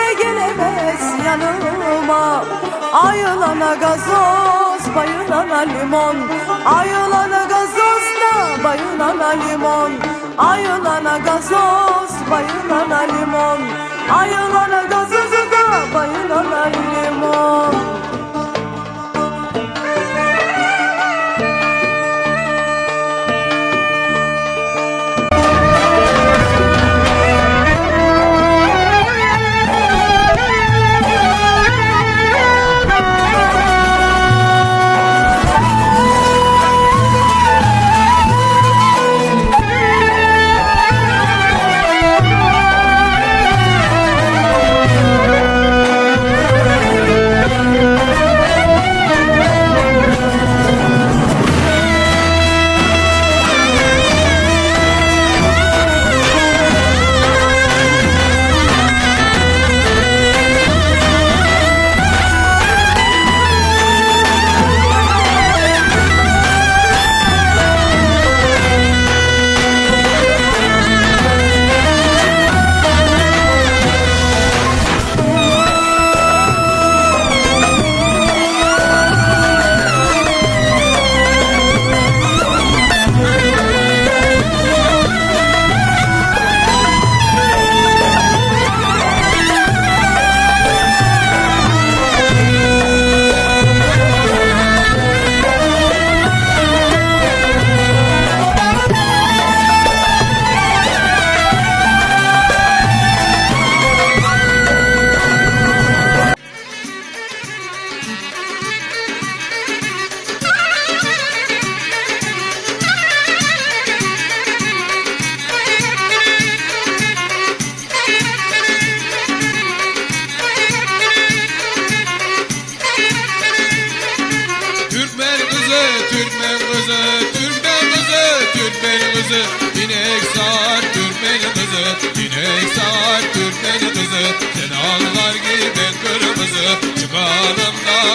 de gelemez yanıma. Ayılana gazoz bayılana limon. Ayılana gazozla bayılana limon. Ayılana gazoz bayılana limon. Ayılana gazozu da bayılana limon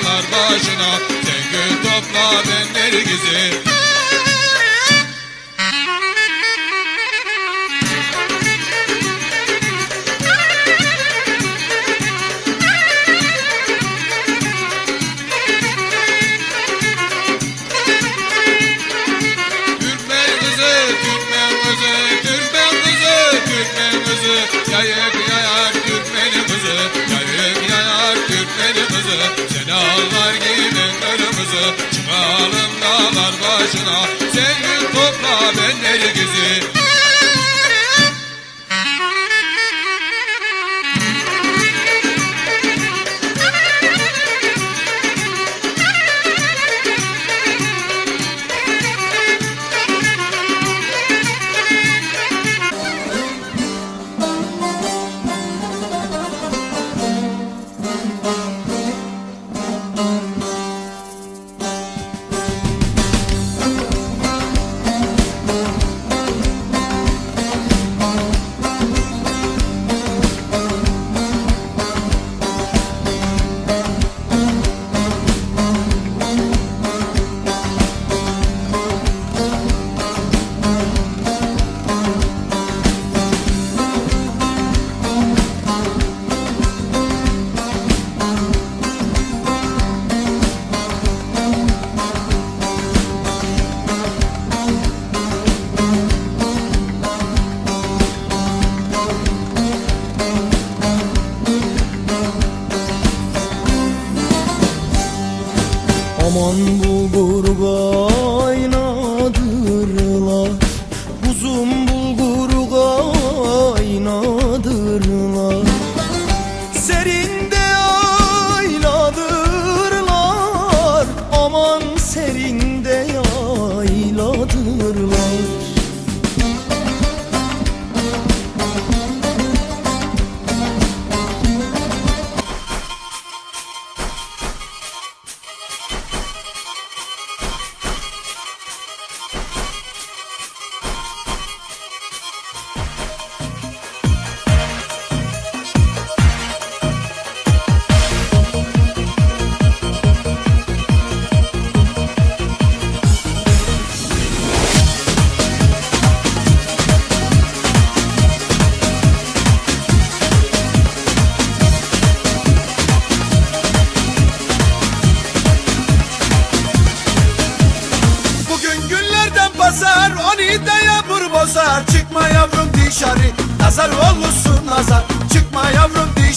dağlar başına, sen gül topla ben nergizi.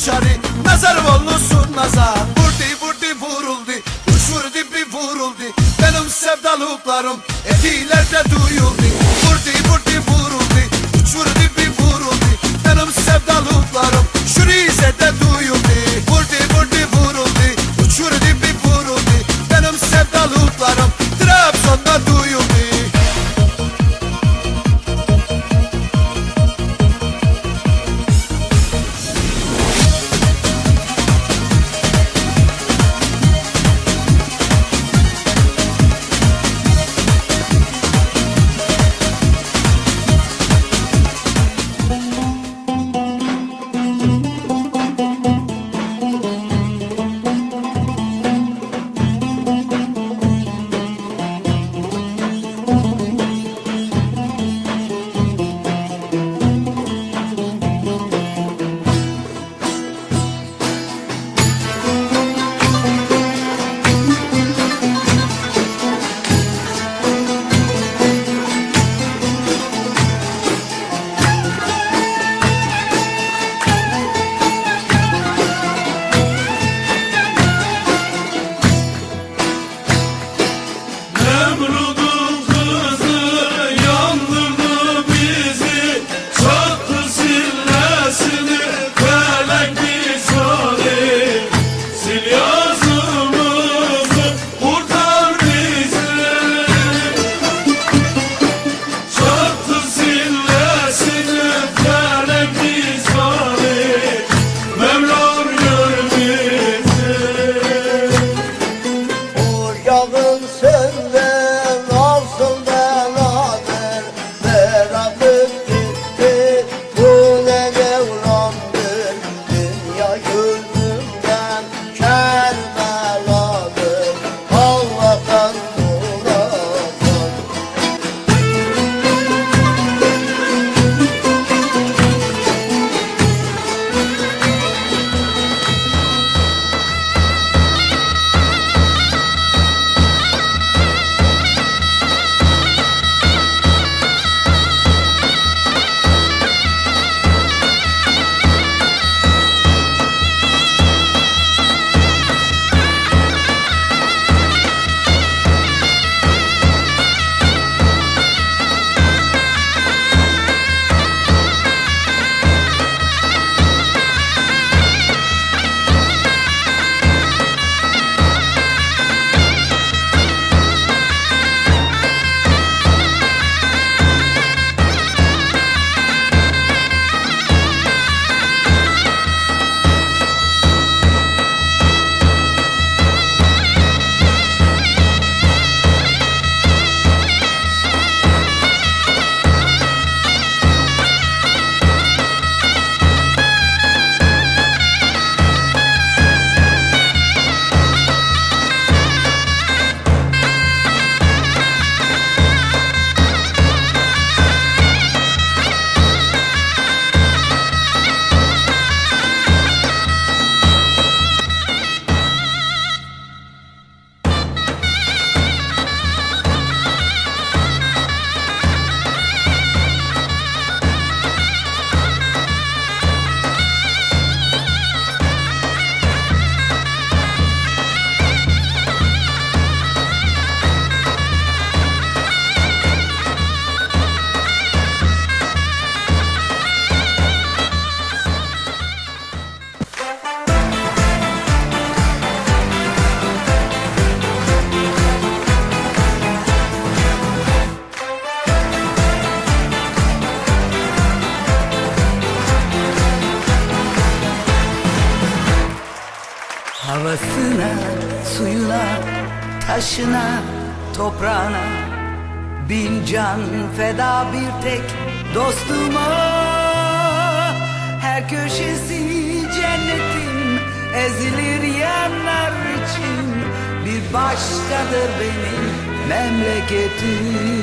Dışarı Nazar olursun nazar. Vurdu vurdu vuruldu. Uç vurdu bir vuruldu. Benim sevdalıklarım Etilerde duyuldu taşına, toprağına. Bin can feda bir tek dostuma. Her köşesi cennetim ezilir yanlar için. Bir başkadır benim memleketim